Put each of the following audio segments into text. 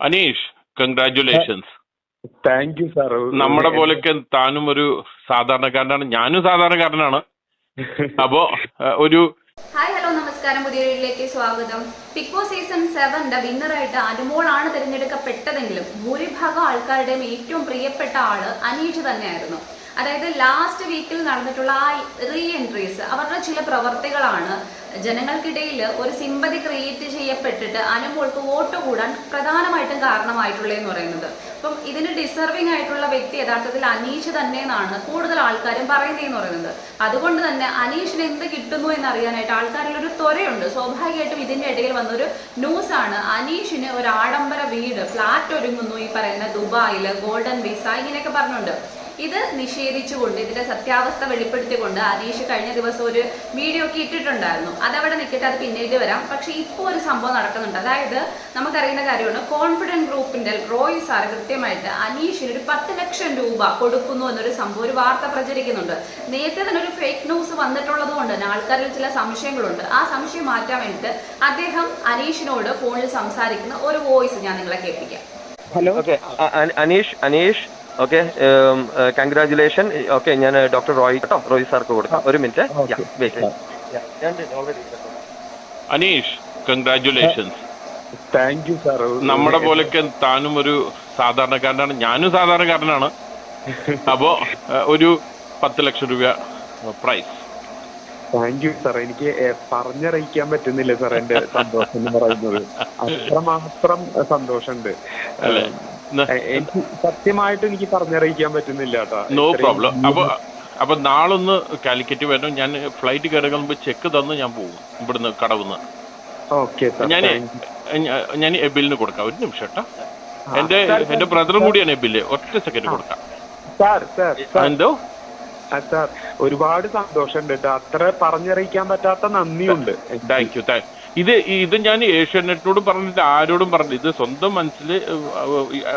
Aneesh congratulations thank you sir നമ്മുടെ പോലൊക്കെ താനും ഒരു സാധാരണക്കാരനാണ്. ഞാനും സാധാരണക്കാരനാണ്. അപ്പോ ഒരു ഹായ് ഹലോ നമസ്കാരം. പുതിയ വീട്ടിലേക്ക് സ്വാഗതം. ബിഗ് ബോസ് സീസൺ സെവന്റെ വിന്നറായിട്ട് അനുമോളാണ് തിരഞ്ഞെടുക്കപ്പെട്ടതെങ്കിലും ഭൂരിഭാഗം ആൾക്കാരുടെയും ഏറ്റവും പ്രിയപ്പെട്ട ആൾ അനീഷ് തന്നെയായിരുന്നു. അതായത് ലാസ്റ്റ് വീക്കിൽ നടന്നിട്ടുള്ള ആ റീ എൻട്രീസ് അവരുടെ ചില പ്രവർത്തികളാണ് ജനങ്ങൾക്കിടയിൽ ഒരു സിമ്പതി ക്രിയേറ്റ് ചെയ്യപ്പെട്ടിട്ട് അനുമോൾക്ക് വോട്ട് കൂടാൻ പ്രധാനമായിട്ടും കാരണമായിട്ടുള്ളതെന്ന് പറയുന്നത്. അപ്പം ഇതിന് ഡിസർവിംഗ് ആയിട്ടുള്ള വ്യക്തി യഥാർത്ഥത്തിൽ അനീഷ് തന്നെ എന്നാണ് കൂടുതൽ ആൾക്കാരും പറയുന്നതെന്ന് പറയുന്നത്. അതുകൊണ്ട് തന്നെ അനീഷിന് എന്ത് കിട്ടുന്നു എന്നറിയാനായിട്ട് ആൾക്കാരിൽ ഒരു ത്വരയുണ്ട്. സ്വാഭാവികമായിട്ടും ഇതിന്റെ ഇടയിൽ വന്നൊരു ന്യൂസാണ് അനീഷിന് ഒരു ആഡംബര വീട് ഫ്ലാറ്റ് ഒരുങ്ങുന്നു ഈ പറയുന്ന ദുബായിൽ ഗോൾഡൻ വിസ ഇങ്ങനെയൊക്കെ പറഞ്ഞുണ്ട്. ഇത് നിഷേധിച്ചുകൊണ്ട് ഇതിന്റെ സത്യാവസ്ഥ വെളിപ്പെടുത്തിക്കൊണ്ട് അനീഷ് കഴിഞ്ഞ ദിവസം ഒരു വീഡിയോ ഒക്കെ ഇട്ടിട്ടുണ്ടായിരുന്നു. അതവിടെ നിൽക്കട്ടെ അത് പിന്നീട് വരാം. പക്ഷേ ഇപ്പോൾ ഒരു സംഭവം നടക്കുന്നുണ്ട്. അതായത് നമുക്കറിയുന്ന കാര്യമാണ് കോൺഫിഡന്റ് ഗ്രൂപ്പിന്റെ റോയ് സാർ കൃത്യമായിട്ട് അനീഷിന് ഒരു പത്ത് ലക്ഷം രൂപ കൊടുക്കുന്നു എന്നൊരു സംഭവം ഒരു വാർത്ത പ്രചരിക്കുന്നുണ്ട്. നേരത്തെ തന്നെ ഒരു ഫേക്ക് ന്യൂസ് വന്നിട്ടുള്ളത് കൊണ്ട് തന്നെ ആൾക്കാരിൽ ചില സംശയങ്ങളുണ്ട്. ആ സംശയം മാറ്റാൻ വേണ്ടിയിട്ട് അദ്ദേഹം അനീഷിനോട് ഫോണിൽ സംസാരിക്കുന്ന ഒരു വോയിസ് ഞാൻ നിങ്ങളെ കേൾപ്പിക്കാം. Hello? Okay Aneesh Aneesh okay congratulation okay ഞാൻ ഡോക്ടർ റോയ് കേട്ടോ റോയ് സാർക്ക് കൊടുക്കാം. ഒരു minute. Aneesh congratulations thank you sir നമ്മുടെ പോലൊക്കെ താനും ഒരു സാധാരണക്കാരനാണ്. ഞാനും സാധാരണക്കാരനാണ്. അപ്പോ ഒരു പത്ത് ലക്ഷം രൂപ പ്രൈസ് താങ്ക് യു സാർ എനിക്ക് പറഞ്ഞറിയിക്കാൻ പറ്റുന്നില്ല സാർ എന്റെ സന്തോഷം എന്ന് പറയുന്നത്. അത്രമാത്രം സന്തോഷമുണ്ട്. എനിക്ക് സത്യമായിട്ട് എനിക്ക് പറഞ്ഞറിയിക്കാൻ പറ്റുന്നില്ല കേട്ടോ. നോ പ്രോബ്ലം അപ്പൊ അപ്പൊ നാളൊന്ന് കാലിക്കറ്റ് വരണം. ഞാൻ ഫ്ലൈറ്റ് കയറുന്ന മുമ്പ് ചെക്ക് തന്ന് ഞാൻ പോകും ഇവിടുന്ന് കടവുന്ന്. ഓക്കെ ഞാൻ ഞാൻ എബിലിന് കൊടുക്കാം. ഒരു നിമിഷം കേട്ടോ. എന്റെ എന്റെ ബ്രദറും കൂടിയാണ് എബിൽ. ഒറ്റ സെക്കൻഡ് കൊടുക്കാം. എന്തോ? സാർ ഒരുപാട് സന്തോഷമുണ്ട് കേട്ടോ. അത്ര പറഞ്ഞറിയിക്കാൻ പറ്റാത്ത നന്ദിയുണ്ട്. താങ്ക് യു താങ്ക് ഇത് ഇത് ഞാൻ ഏഷ്യാനെറ്റിനോടും പറഞ്ഞിട്ട് ആരോടും പറഞ്ഞില്ല. ഇത് സ്വന്തം മനസ്സിൽ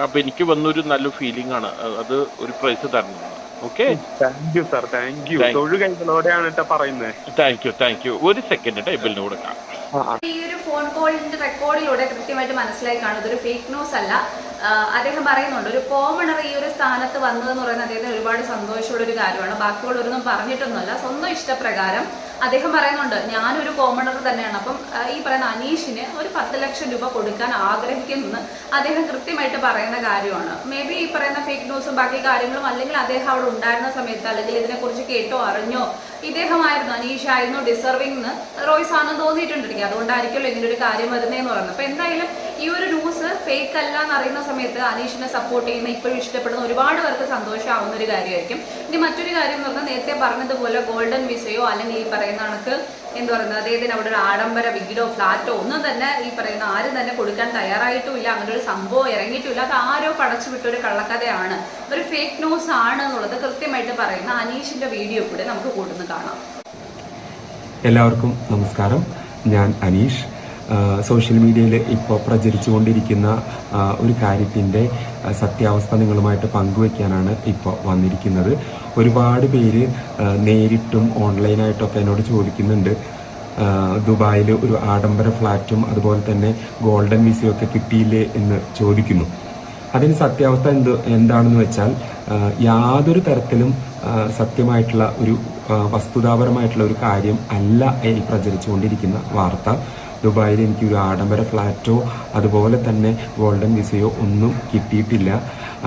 അപ്പൊ എനിക്ക് വന്നൊരു നല്ല ഫീലിംഗ് ആണ്. അത് ഒരു പ്രൈസ് തരണം. Okay thank you sir thank you കേട്ടോ പറയുന്നത് താങ്ക് യു താങ്ക് യു ഒരു സെക്കൻഡ് ടൈബിളിന് കൊടുക്കാം. ഈ ഒരു ഫോൺ കോളിന്റെ റെക്കോർഡിലൂടെ കൃത്യമായിട്ട് മനസ്സിലായി കാണുന്നത് ഒരു ഫേക്ക് ന്യൂസ് അല്ല. അദ്ദേഹം പറയുന്നുണ്ട് ഒരു കോമണർ ഈ ഒരു സ്ഥാനത്ത് വന്നതെന്ന് പറയുന്നത് അദ്ദേഹത്തിന് ഒരുപാട് സന്തോഷമുള്ള ഒരു കാര്യമാണ്. ബാക്കിയുള്ളവരൊന്നും പറഞ്ഞിട്ടൊന്നുമല്ല. സ്വന്തം ഇഷ്ടപ്രകാരം അദ്ദേഹം പറയുന്നുണ്ട് ഞാനൊരു കോമണർ തന്നെയാണ്. അപ്പം ഈ പറയുന്ന അനീഷിന് ഒരു പത്ത് ലക്ഷം രൂപ കൊടുക്കാൻ ആഗ്രഹിക്കുന്നു അദ്ദേഹം കൃത്യമായിട്ട് പറയുന്ന കാര്യമാണ്. മേ ബി ഈ പറയുന്ന ഫേക്ക് ന്യൂസും ബാക്കി കാര്യങ്ങളും അല്ലെങ്കിൽ അദ്ദേഹം അവിടെ ഉണ്ടായിരുന്ന സമയത്ത് അല്ലെങ്കിൽ ഇതിനെക്കുറിച്ച് കേട്ടോ അറിഞ്ഞോ ഇദ്ദേഹമായിരുന്നു അനീഷായിരുന്നു ഡിസർവിംഗ് എന്ന് റോയ്സ് ആണെന്ന് തോന്നിയിട്ടുണ്ടെങ്കിൽ അതുകൊണ്ടായിരിക്കുമല്ലോ ഇങ്ങനൊരു ഒരു കാര്യം വരുന്നതെന്ന് പറയുന്നത്. അപ്പം എന്തായാലും ഈ ഒരു ന്യൂസ് ഫേക്ക് അല്ല എന്ന് അറിയുന്ന സമയത്ത് അനീഷിനെ സപ്പോർട്ട് ചെയ്യുന്ന ഇപ്പോഴും ഇഷ്ടപ്പെടുന്ന ഒരുപാട് പേർക്ക് സന്തോഷമാവുന്ന ഒരു കാര്യമായിരിക്കും. ഇനി മറ്റൊരു കാര്യം എന്ന് പറഞ്ഞാൽ നേരത്തെ പറഞ്ഞതുപോലെ ഗോൾഡൻ വിസയോ അല്ലെങ്കിൽ ഈ പറയുന്ന കണക്ക് എന്ത് പറയുന്നത് അദ്ദേഹത്തിന് അവിടെ ഒരു ആഡംബര വീടോ ഫ്ലാറ്റോ ഒന്നും തന്നെ ഈ പറയുന്ന ആരും തന്നെ കൊടുക്കാൻ തയ്യാറായിട്ടുമില്ല അങ്ങനെ ഒരു സംഭവം ഇറങ്ങിയിട്ടുമില്ല അത് ആരോ പടച്ചു വിട്ടൊരു കള്ളക്കഥയാണ്. ഒരു ഫേക്ക് ന്യൂസ് ആണ് എന്നുള്ളത് കൃത്യമായിട്ട് പറയുന്ന അനീഷിന്റെ വീഡിയോ കൂടെ നമുക്ക് കൂട്ടുന്ന കാണാം. എല്ലാവർക്കും നമസ്കാരം. ഞാൻ അനീഷ്. സോഷ്യൽ മീഡിയയിൽ ഇപ്പോൾ പ്രചരിച്ചുകൊണ്ടിരിക്കുന്ന ഒരു കാര്യത്തിന്റെ സത്യാവസ്ഥ നിങ്ങളുമായിട്ട് പങ്കുവയ്ക്കാനാണ് ഇപ്പോൾ വന്നിരിക്കുന്നത്. ഒരുപാട് പേര് നേരിട്ടും ഓൺലൈനായിട്ടൊക്കെ എന്നോട് ചോദിക്കുന്നുണ്ട്. ദുബായിൽ ഒരു ആഡംബര ഫ്ലാറ്റും അതുപോലെ തന്നെ ഗോൾഡൻ വിസയൊക്കെ കിട്ടിയില്ലേ എന്ന് ചോദിക്കുന്നു. അതിന് സത്യാവസ്ഥ എന്ത് എന്താണെന്ന് വെച്ചാൽ യാതൊരു തരത്തിലും സത്യമായിട്ടുള്ള ഒരു വസ്തുതാപരമായിട്ടുള്ള ഒരു കാര്യം അല്ല ഈ പ്രചരിച്ചുകൊണ്ടിരിക്കുന്ന വാർത്ത. ദുബായിൽ എനിക്കൊരു ആഡംബര ഫ്ലാറ്റോ അതുപോലെ തന്നെ ഗോൾഡൻ വിസയോ ഒന്നും കിട്ടിയിട്ടില്ല.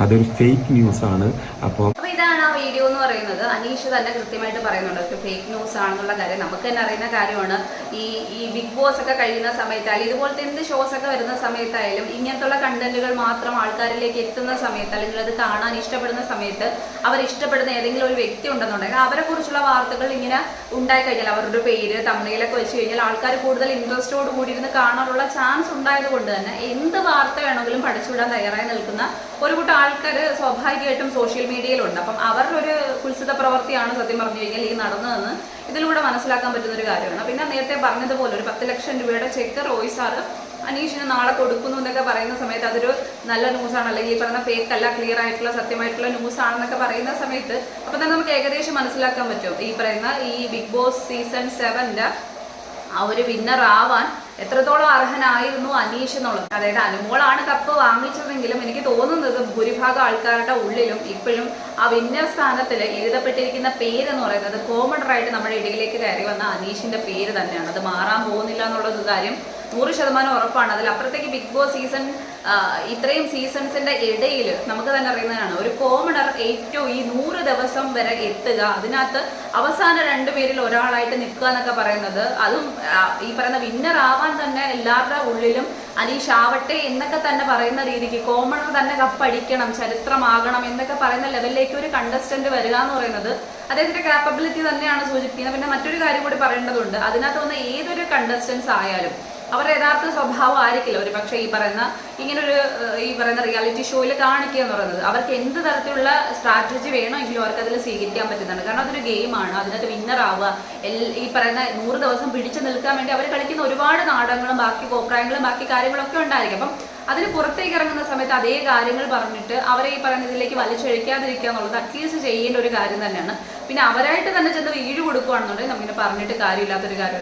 അതൊരു ഫേക്ക് ന്യൂസാണ് അപ്പോൾ അപ്പൊ ഇതാണ് ആ വീഡിയോ എന്ന് പറയുന്നത്. അനീഷ് തന്നെ കൃത്യമായിട്ട് പറയുന്നുണ്ട്. ഫേക്ക് ന്യൂസ് ആണെന്നുള്ള കാര്യം നമുക്ക് തന്നെ അറിയുന്ന കാര്യമാണ്. ഈ ഈ ബിഗ് ബോസ് ഒക്കെ കഴിയുന്ന സമയത്തായാലും ഇതുപോലത്തെ എന്ത് ഷോസ് ഒക്കെ വരുന്ന സമയത്തായാലും ഇങ്ങനത്തുള്ള കണ്ടന്റുകൾ മാത്രം ആൾക്കാരിലേക്ക് എത്തുന്ന സമയത്ത് അല്ലെങ്കിൽ അത് കാണാൻ ഇഷ്ടപ്പെടുന്ന സമയത്ത് അവർ ഇഷ്ടപ്പെടുന്ന ഏതെങ്കിലും ഒരു വ്യക്തി ഉണ്ടെന്നുണ്ടെങ്കിൽ അവരെ കുറിച്ചുള്ള വാർത്തകൾ ഇങ്ങനെ ഉണ്ടായി കഴിഞ്ഞാൽ അവരുടെ പേര് തമിഴിലൊക്കെ വെച്ച് കഴിഞ്ഞാൽ ആൾക്കാർ കൂടുതൽ ഇൻട്രസ്റ്റോട് കൂടി ഇരുന്ന് കാണാനുള്ള ചാൻസ് ഉണ്ടായത് കൊണ്ട് തന്നെ എന്ത് വാർത്ത വേണമെങ്കിലും പഠിച്ചുവിടാൻ തയ്യാറായി നിൽക്കുന്ന ഒരു കൂട്ടം ആൾക്കാർ സ്വാഭാവികമായിട്ടും സോഷ്യൽ മീഡിയയിലുണ്ട് അപ്പം അവരുടെ ഒരു കുത്സിത പ്രവൃത്തിയാണ് സത്യം പറഞ്ഞു കഴിഞ്ഞാൽ ഈ നടന്നതെന്ന് ഇതിലൂടെ മനസ്സിലാക്കാൻ പറ്റുന്ന ഒരു കാര്യമാണ്. പിന്നെ നേരത്തെ പറഞ്ഞതുപോലെ ഒരു പത്ത് ലക്ഷം രൂപയുടെ ചെക്ക് റോയ് അനീഷിന് നാളെ കൊടുക്കുന്നു എന്നൊക്കെ പറയുന്ന സമയത്ത് അതൊരു നല്ല ന്യൂസാണ് അല്ലെങ്കിൽ ഈ പറഞ്ഞ ഫേക്ക് അല്ല ക്ലിയർ ആയിട്ടുള്ള സത്യമായിട്ടുള്ള ന്യൂസ് ആണെന്നൊക്കെ പറയുന്ന സമയത്ത് അപ്പം തന്നെ നമുക്ക് ഏകദേശം മനസ്സിലാക്കാൻ പറ്റും. ഈ പറയുന്ന ഈ ബിഗ് ബോസ് സീസൺ സെവന്റെ ആ ഒരു വിന്നർ ആവാൻ എത്രത്തോളം അർഹനായിരുന്നു അനീഷ് എന്നുള്ളത്. അതായത് അനുമോളാണ് കപ്പ് വാങ്ങിച്ചതെങ്കിലും എനിക്ക് തോന്നുന്നത് ഭൂരിഭാഗം ആൾക്കാരുടെ ഉള്ളിലും ഇപ്പോഴും ആ വിന്നർ സ്ഥാനത്തിൽ എഴുതപ്പെട്ടിരിക്കുന്ന പേര് എന്ന് പറയുന്നത് കോമൺ ആയിട്ട് നമ്മുടെ ഇടയിലേക്ക് കയറി വന്ന അനീഷിന്റെ പേര് തന്നെയാണ്. അത് മാറാൻ പോകുന്നില്ല എന്നുള്ളത് കാര്യം നൂറ് ശതമാനം ഉറപ്പാണ്. അതിൽ അപ്പുറത്തേക്ക് ബിഗ് ബോസ് സീസൺ ഇത്രയും സീസൺസിന്റെ ഇടയിൽ നമുക്ക് തന്നെ അറിയുന്നതാണ്. ഒരു കോമണർ ഏറ്റവും ഈ നൂറ് ദിവസം വരെ എത്തുക അതിനകത്ത് അവസാന രണ്ടുപേരിൽ ഒരാളായിട്ട് നിൽക്കുക എന്നൊക്കെ പറയുന്നത് അതും ഈ പറയുന്ന വിന്നർ ആവാൻ തന്നെ എല്ലാവരുടെ ഉള്ളിലും അനീഷ് ആവട്ടെ എന്നൊക്കെ തന്നെ പറയുന്ന രീതിക്ക് കോമണർ തന്നെ കപ്പടിക്കണം ചരിത്രമാകണം എന്നൊക്കെ പറയുന്ന ലെവലിലേക്ക് ഒരു കണ്ടസ്റ്റന്റ് വരിക എന്ന് പറയുന്നത് അദ്ദേഹത്തിന്റെ കാപ്പബിലിറ്റി തന്നെയാണ് സൂചിപ്പിക്കുന്നത്. പിന്നെ മറ്റൊരു കാര്യം കൂടി പറയേണ്ടതുണ്ട്. അതിനകത്ത് വന്ന ഏതൊരു കണ്ടസ്റ്റൻസ് ആയാലും അവരുടെ യഥാർത്ഥ സ്വഭാവം ആയിരിക്കില്ല ഒരു പക്ഷേ ഈ പറയുന്ന ഇങ്ങനൊരു ഈ പറയുന്ന റിയാലിറ്റി ഷോയിൽ കാണിക്കുക എന്ന് പറയുന്നത്. അവർക്ക് എന്ത് തരത്തിലുള്ള സ്ട്രാറ്റജി വേണമെങ്കിലും അവർക്ക് അതിൽ സ്വീകരിക്കാൻ പറ്റുന്നുണ്ട് കാരണം അതൊരു ഗെയിമാണ് അതിനകത്ത് വിന്നർ ആവുക. ഈ പറയുന്ന നൂറ് ദിവസം പിടിച്ചു നിൽക്കാൻ വേണ്ടി അവർ കളിക്കുന്ന ഒരുപാട് നാടകങ്ങളും ബാക്കി കോപ്രായങ്ങളും ബാക്കി കാര്യങ്ങളൊക്കെ ഉണ്ടായിരിക്കും. അപ്പം അതിന് പുറത്തേക്ക് ഇറങ്ങുന്ന സമയത്ത് അതേ കാര്യങ്ങൾ പറഞ്ഞിട്ട് അവരെ ഈ പറയുന്ന ഇതിലേക്ക് വലിച്ചഴിക്കാതിരിക്കുക എന്നുള്ളത് അറ്റ്ലീസ്റ്റ് ചെയ്യേണ്ട ഒരു കാര്യം തന്നെയാണ്. പിന്നെ അവരായിട്ട് തന്നെ ചെന്ന് വീഴ് കൊടുക്കുകയാണെന്നുണ്ടെങ്കിൽ നമുക്കിങ്ങനെ പറഞ്ഞിട്ട് കാര്യമില്ലാത്തൊരു കാര്യം